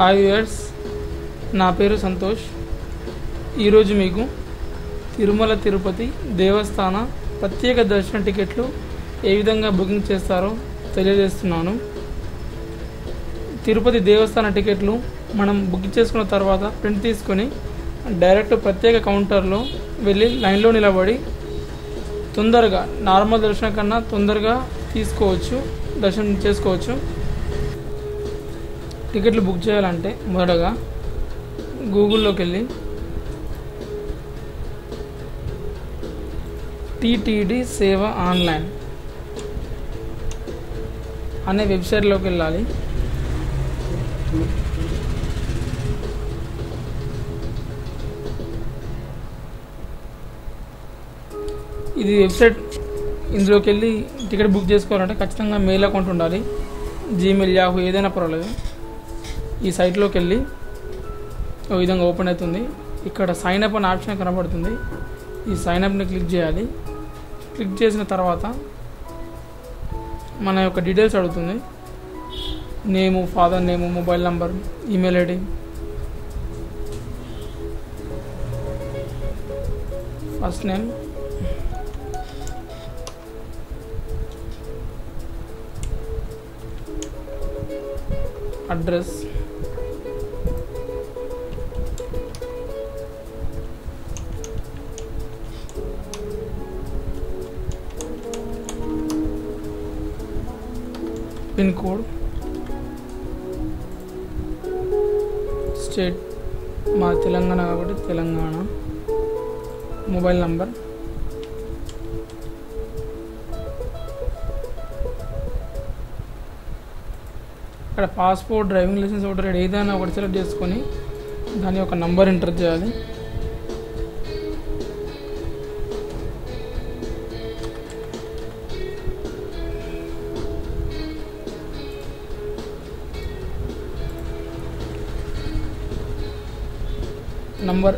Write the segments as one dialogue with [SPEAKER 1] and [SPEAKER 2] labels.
[SPEAKER 1] Hi viewers నా పేరు సంతోష్. ఈరోజు మీకు తిరుమల తిరుపతి దేవస్థాన ప్రత్యేక దర్శన టికెట్లు ఏ విధంగా బుకింగ్ చేస్తారో తెలియజేస్తున్నాను. తిరుపతి దేవస్థాన టికెట్లు మనం బుక్ చేసుకున్న తర్వాత ప్రింట్ తీసుకొని డైరెక్ట్ ప్రత్యేక కౌంటర్లో వెళ్ళి లైన్లో నిలబడి తొందరగా నార్మల్ దర్శనం కన్నా తొందరగా తీసుకోవచ్చు దర్శనం చేసుకోవచ్చు. టికెట్లు బుక్ చేయాలంటే మొదటగా గూగుల్లోకి వెళ్ళి టీటీడీ సేవ ఆన్లైన్ అనే వెబ్సైట్లోకి వెళ్ళాలి ఇది వెబ్సైట్ ఇందులోకి వెళ్ళి టికెట్ బుక్ చేసుకోవాలంటే ఖచ్చితంగా మెయిల్ అకౌంట్ ఉండాలి. జీమెయిల్ యాహూ ఏదైనా పర్వాలేదు. ఈ సైట్లోకి వెళ్ళి ఓ విధంగా ఓపెన్ అవుతుంది. ఇక్కడ సైన్ అప్ అనే ఆప్షన్ కనబడుతుంది. ఈ సైన్ అప్ని క్లిక్ చేయాలి. క్లిక్ చేసిన తర్వాత మన యొక్క డీటెయిల్స్ అడుగుతుంది. Name father name mobile number email ID. First name address pin code. State మా తెలంగాణ కాబట్టి తెలంగాణ. Mobile number. ఇక్కడ పాస్పోర్ట్ డ్రైవింగ్ లైసెన్స్ ఒకటి ఏదైనా ఒకటి సెలెక్ట్ చేసుకొని దాని యొక్క నంబర్ ఎంటర్ చేయాలి. నంబర్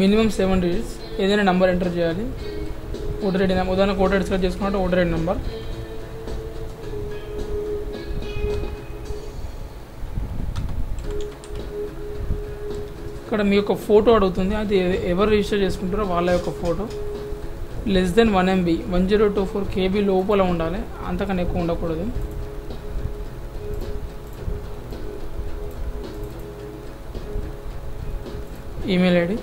[SPEAKER 1] మినిమం సెవెన్ డిజిట్స్ ఏదైనా నంబర్ ఎంటర్ చేయాలి. ఓటర్ ఐడి నెంబర్ ఉదాహరణకు ఓటర్ ఐడి సెలెక్ట్ చేసుకున్నట్టు ఓటర్ ఐడి నెంబర్ ఇక్కడ మీ యొక్క ఫోటో అడుగుతుంది. అది ఎవరు రిజిస్టర్ చేసుకుంటారో వాళ్ళ యొక్క photo less than one MB one zero two four KB లోపల ఉండాలి. అంతకన్నా ఎక్కువ ఉండకూడదు. Email ID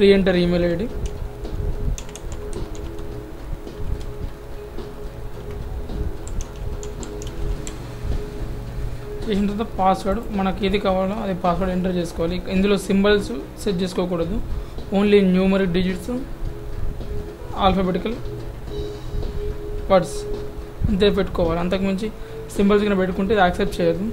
[SPEAKER 1] reenter email ID చేసిన తర్వాత పాస్వర్డ్ మనకి ఏది కావాలో అది పాస్వర్డ్ ఎంటర్ చేసుకోవాలి. ఇందులో సింబల్స్ సెట్ చేసుకోకూడదు. Only numeric digits alphabetical words అంతే పెట్టుకోవాలి. అంతకుమించి సింబల్స్ కింద పెట్టుకుంటే ఇది యాక్సెప్ట్ చేయదు.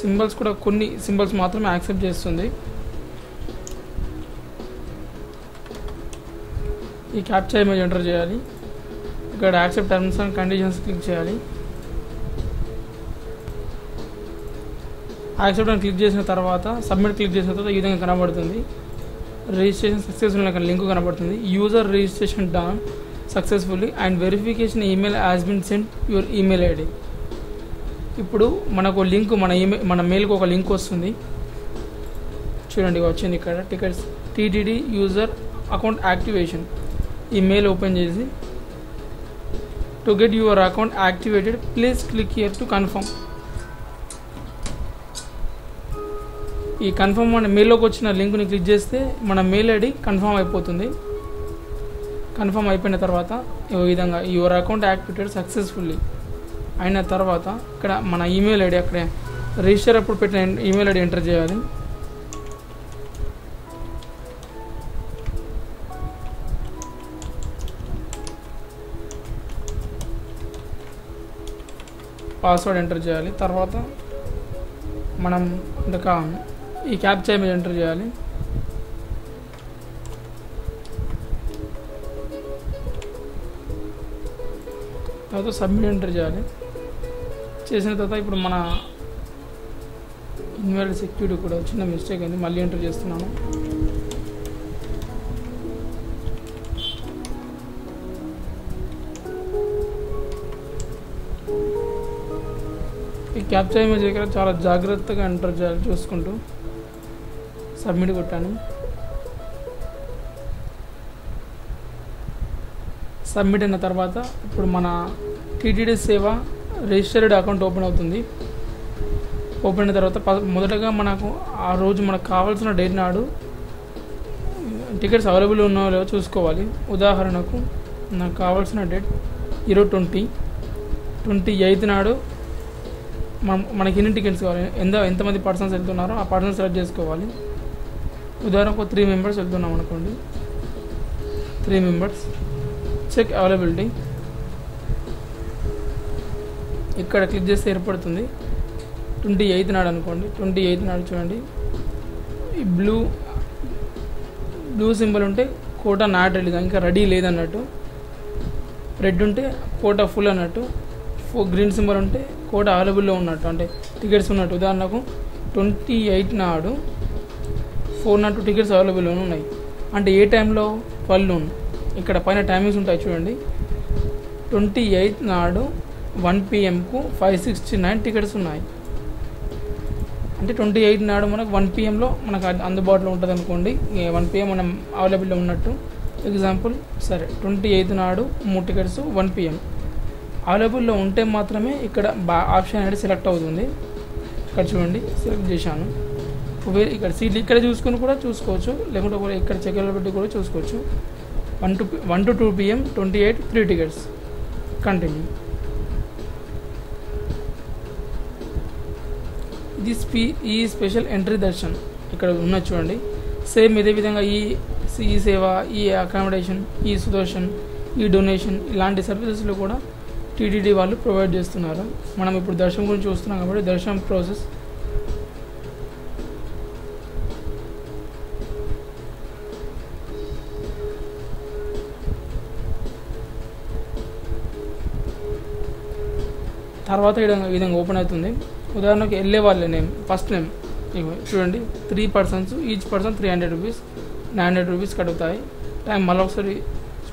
[SPEAKER 1] సింబల్స్ కూడా కొన్ని సింబల్స్ మాత్రమే యాక్సెప్ట్ చేస్తుంది. ఈ క్యాప్చర్ ఇమేజ్ ఎంటర్ చేయాలి. ఇక్కడ accept terms and conditions click చేయాలి. యాక్సెప్ట్ అని క్లిక్ చేసిన తర్వాత సబ్మిట్ క్లిక్ చేసిన తర్వాత ఈ విధంగా కనబడుతుంది. రిజిస్ట్రేషన్ సక్సెస్ఫుల్ అనే లింక్ కనబడుతుంది. User registration done successfully and verification email has been send your email ID ఇప్పుడు మనకు లింక్ మన ఈమెయిల్ మన మెయిల్కి ఒక లింక్ వస్తుంది. చూడండి వచ్చింది ఇక్కడ. Tickets TTD user account activation email open చేసి to get your account activated please click here to confirm ఈ కన్ఫర్మ్ మన మెయిల్లోకి వచ్చిన లింక్ని క్లిక్ చేస్తే మన మెయిల్ ఐడి కన్ఫర్మ్ అయిపోతుంది. కన్ఫర్మ్ అయిపోయిన తర్వాత ఈ విధంగా యువర్ అకౌంట్ యాక్టివేటెడ్ సక్సెస్ఫుల్లీ అయిన తర్వాత ఇక్కడ మన ఈమెయిల్ ఐడి అక్కడే. రిజిస్టర్ అప్పుడు పెట్టిన ఈమెయిల్ ఐడి ఎంటర్ చేయాలి. పాస్వర్డ్ ఎంటర్ చేయాలి. తర్వాత మనం ఇంకా ఈ క్యాప్చా మీద ఎంటర్ చేయాలి. తర్వాత సబ్మిట్ ఎంటర్ చేయాలి. చేసిన తర్వాత ఇప్పుడు మన ఇన్వైల్డ్ సెక్యూరిటీ కూడా చిన్న మిస్టేక్ అయింది. మళ్ళీ ఎంటర్ చేస్తున్నాను. క్యాప్చర్ ఇమేజ్ దగ్గర చాలా జాగ్రత్తగా ఎంటర్ చేయాలి చూసుకుంటూ. సబ్మిట్ కొట్టాను. సబ్మిట్ అయిన తర్వాత ఇప్పుడు మన టీటీడీ సేవ రిజిస్టర్డ్ అకౌంట్ ఓపెన్ అవుతుంది. ఓపెన్ అయిన తర్వాత ప- మొదటగా మనకు ఆ రోజు మనకు కావాల్సిన డేట్ నాడు టికెట్స్ అవైలబుల్ ఉన్నాయో లేవో చూసుకోవాలి. ఉదాహరణకు నాకు కావాల్సిన డేట్ ఈరోజు ట్వంటీ ట్వంటీ ఎయిత్ నాడు మనకి ఎన్ని టికెట్స్ కావాలి? ఎంత ఎంతమంది పర్సన్స్ వెళ్తున్నారో ఆ పర్సన్ సెలెక్ట్ చేసుకోవాలి. ఉదాహరణకు త్రీ మెంబర్స్ వెళ్తున్నాం అనుకోండి. Three members. Check availability. ఇక్కడ క్లిక్ చేస్తే ఏర్పడుతుంది. ట్వంటీ ఎయిత్ నాడు అనుకోండి. ట్వంటీ ఎయిత్ నాడు చూడండి. ఈ బ్లూ బ్లూ సింబల్ ఉంటే కోటా నాట్ రెడీ ఇంకా రెడీ లేదన్నట్టు. రెడ్ ఉంటే కోటా ఫుల్ అన్నట్టు. ఫో గ్రీన్ సింబల్ ఉంటే కోట అవైలబుల్లో ఉన్నట్టు అంటే టికెట్స్ ఉన్నట్టు. ఉదాహరణకు ట్వంటీ ఎయిట్ నాడు ఫోర్ నాట్ టూ టికెట్స్ అవైలబుల్లో ఉన్నాయి. అంటే ఏ టైంలో ట్వెల్వ్ నూన్ ఇక్కడ పైన టైమింగ్స్ ఉంటాయి చూడండి. ట్వంటీ ఎయిత్ నాడు వన్ పిఎంకు ఫైవ్ సిక్స్టీ నైన్ టికెట్స్ ఉన్నాయి. అంటే ట్వంటీ ఎయిట్ నాడు మనకు వన్ పిఎంలో మనకు అందుబాటులో ఉంటుంది అనుకోండి. వన్ పిఎం మనం అవైలబుల్లో ఉన్నట్టు. ఎగ్జాంపుల్ సరే ట్వంటీ ఎయిత్ నాడు మూడు టికెట్స్ వన్ పిఎం అవైలబుల్లో ఉంటే మాత్రమే ఇక్కడ బా ఆప్షన్ అనేది సెలెక్ట్ అవుతుంది. ఇక్కడ చూడండి సెలెక్ట్ చేశాను. ఇక్కడ సీట్లు ఇక్కడ చూసుకొని కూడా చూసుకోవచ్చు. లేకుంటే కూడా ఇక్కడ చెక్ పెట్టి కూడా చూసుకోవచ్చు. One to one to two PM twenty eight three tickets continue ఇది స్పీ ఈ స్పెషల్ ఎంట్రీ దర్శన్ ఇక్కడ ఉన్న చూడండి. సేమ్ ఇదే విధంగా e, ఈ ఈ సేవ ఈ అకామిడేషన్ ఈ సుదర్శన్ e ఈ డొనేషన్ ఇలాంటి సర్వీసెస్లో కూడా టీటీడీ వాళ్ళు ప్రొవైడ్ చేస్తున్నారు. మనం ఇప్పుడు దర్శనం గురించి చూస్తున్నాం కాబట్టి దర్శనం ప్రాసెస్. తర్వాత ఈ విధంగా విధంగా ఓపెన్ అవుతుంది. ఉదాహరణకు వెళ్ళే వాళ్ళ నేమ్ ఫస్ట్ నేమ్ చూడండి. Three persons each person three hundred rupees nine hundred rupees కడుగుతాయి. Time మళ్ళీ ఒకసారి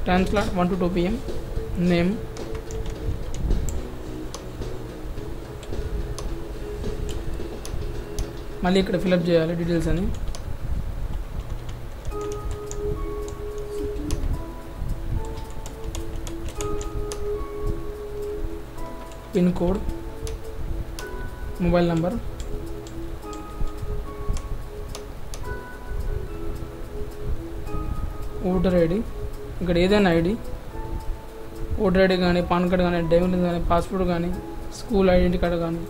[SPEAKER 1] time slot one to two PM name మళ్ళీ ఇక్కడ ఫిలప్ చేయాలి డీటెయిల్స్ అని. Pin code mobile number. Voter ID ఇక్కడ ఏదైనా ఐడి. ఓటర్ ఐడి కానీ పాన్ కార్డ్ కానీ డ్రైవింగ్ కానీ పాస్పోర్ట్ కానీ స్కూల్ ఐడెంటిటీ కార్డ్ కానీ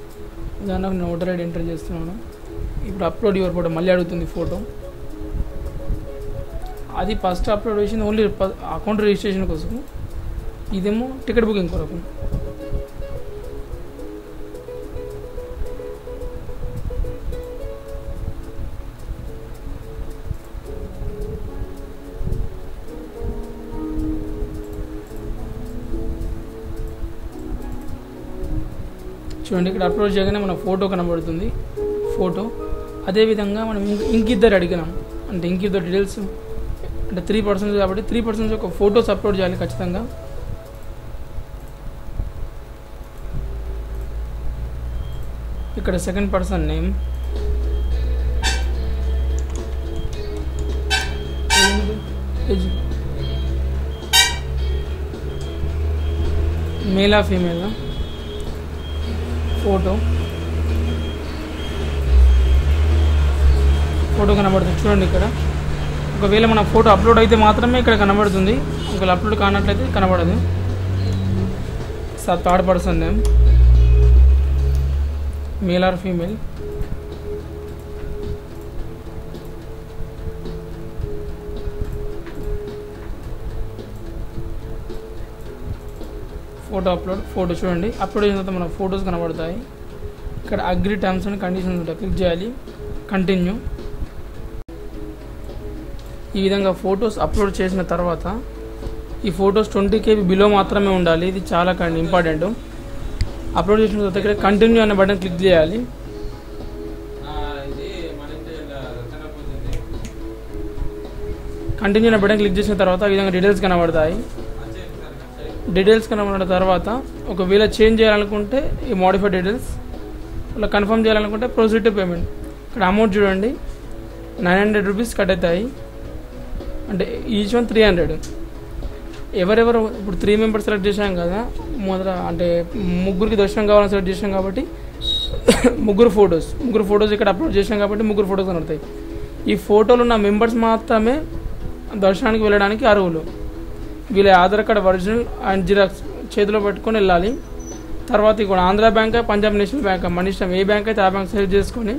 [SPEAKER 1] ఉదాహరణకు నేను ఓటర్ ఐడి ఎంటర్ చేస్తున్నాను. ఇప్పుడు అప్లోడ్ యువర్ ఫోటో మళ్ళీ అడుగుతుంది ఫోటో అది ఫస్ట్ అప్లోడ్ చేసింది ఓన్లీ అకౌంట్ రిజిస్ట్రేషన్ కోసం. ఇదేమో టికెట్ బుకింగ్ కొరకు. చూడండి ఇక్కడ అప్లోడ్ చేయగానే మన ఫోటో కనబడుతుంది. ఫోటో అదేవిధంగా మనం ఇంక ఇంకిద్దరు అడిగినాం. అంటే ఇంకిద్దరు డీటెయిల్స్ అంటే త్రీ పర్సన్స్ కాబట్టి త్రీ పర్సన్స్ ఒక ఫొటోస్ అప్లోడ్ చేయాలి ఖచ్చితంగా. ఇక్కడ సెకండ్ పర్సన్ నేమ్ మేలా ఫీమేలా ఫోటో ఫోటో కనబడుతుంది. చూడండి ఇక్కడ. ఒకవేళ మన ఫోటో అప్లోడ్ అయితే మాత్రమే ఇక్కడ కనబడుతుంది. ఒకవేళ అప్లోడ్ కానట్లయితే కనబడదు. Sir third person name male or female? Photo upload photo చూడండి. అప్లోడ్ అయిన తర్వాత మన ఫొటోస్ కనబడతాయి. ఇక్కడ అగ్రి టర్మ్స్ అండ్ కండిషన్స్ ఉంటాయి. క్లిక్ చేయాలి. కంటిన్యూ. ఈ విధంగా ఫొటోస్ అప్లోడ్ చేసిన తర్వాత ఈ ఫొటోస్ ట్వంటీ కేబీ బిలో మాత్రమే ఉండాలి. ఇది చాలా ఇంపార్టెంట్. అప్లోడ్ చేసిన తర్వాత ఇక్కడ కంటిన్యూ అనే బటన్ క్లిక్ చేయాలి. కంటిన్యూ అనే బటన్ క్లిక్ చేసిన తర్వాత ఈ విధంగా డీటెయిల్స్ కనబడతాయి. డీటెయిల్స్ కనబడిన తర్వాత ఒకవేళ చేంజ్ చేయాలనుకుంటే ఈ మోడిఫై డీటెయిల్స్ ఇలా కన్ఫర్మ్ చేయాలనుకుంటే ప్రొసీడ్ టు పేమెంట్ ఇక్కడ అమౌంట్ చూడండి. నైన్ హండ్రెడ్ రూపీస్ కట్ అవుతాయి. అంటే ఈచ్ వన్ త్రీ హండ్రెడ్ ఎవరెవరు ఇప్పుడు త్రీ మెంబర్స్ సెలెక్ట్ చేశాం కదా మొదట అంటే ముగ్గురికి దర్శనం కావాలని సెలెక్ట్ చేశాం కాబట్టి ముగ్గురు ఫొటోస్ ముగ్గురు ఫొటోస్ ఇక్కడ అప్లోడ్ చేశాం కాబట్టి ముగ్గురు ఫొటోస్ కనబడతాయి. ఈ ఫోటోలు ఉన్న మెంబర్స్ మాత్రమే దర్శనానికి వెళ్ళడానికి అర్హులు. వీళ్ళ Aadhaar card original and xerox చేతిలో పెట్టుకొని వెళ్ళాలి. తర్వాత ఇక్కడ Andhra bank Punjab national bank మన ఇష్టం ఏ బ్యాంక్ అయితే ఆ బ్యాంక్ సెలెక్ట్ చేసుకొని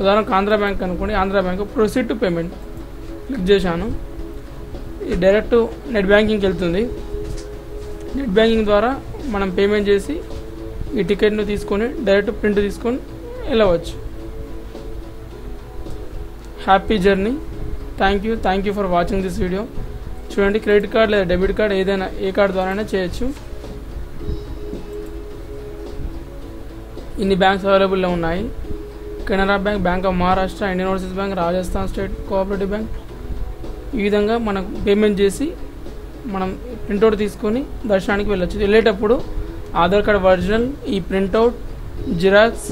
[SPEAKER 1] ఉదాహరణకు ఆంధ్ర బ్యాంక్ అనుకోండి Andhra bank proceed to payment click చేశాను. ఇది డైరెక్ట్ నెట్ బ్యాంకింగ్కి వెళ్తుంది. నెట్ బ్యాంకింగ్ ద్వారా మనం పేమెంట్ చేసి ఈ టికెట్ను తీసుకొని డైరెక్ట్ ప్రింట్ తీసుకొని వెళ్ళవచ్చు. Happy journey. Thank you thank you for watching this video. చూడండి క్రెడిట్ కార్డ్ లేదా డెబిట్ కార్డ్ ఏదైనా ఏ కార్డ్ ద్వారానే చేయొచ్చు. ఇన్ని బ్యాంక్స్ అవైలబుల్లో ఉన్నాయి. Canara bank bank of Maharashtra Indian overseas bank Rajasthan state cooperative bank ఈ విధంగా మనం పేమెంట్ చేసి మనం ప్రింట్అవుట్ తీసుకొని దర్శనానికి వెళ్ళచ్చు. వెళ్ళేటప్పుడు ఆధార్ కార్డ్ ఒరిజినల్ ఈ ప్రింట్అవుట్ జిరాక్స్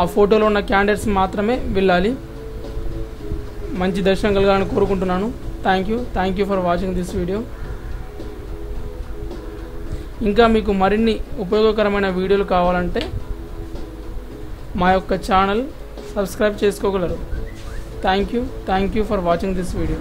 [SPEAKER 1] ఆ ఫోటోలో ఉన్న క్యాండిడేట్స్ మాత్రమే వెళ్ళాలి. మంచి దర్శనం కలగాలని కోరుకుంటున్నాను. Thank you thank you for watching this video ఇంకా మీకు మరిన్ని ఉపయోగకరమైన వీడియోలు కావాలంటే మా యొక్క ఛానల్ సబ్స్క్రైబ్ చేసుకోగలరు. Thank you thank you for watching this video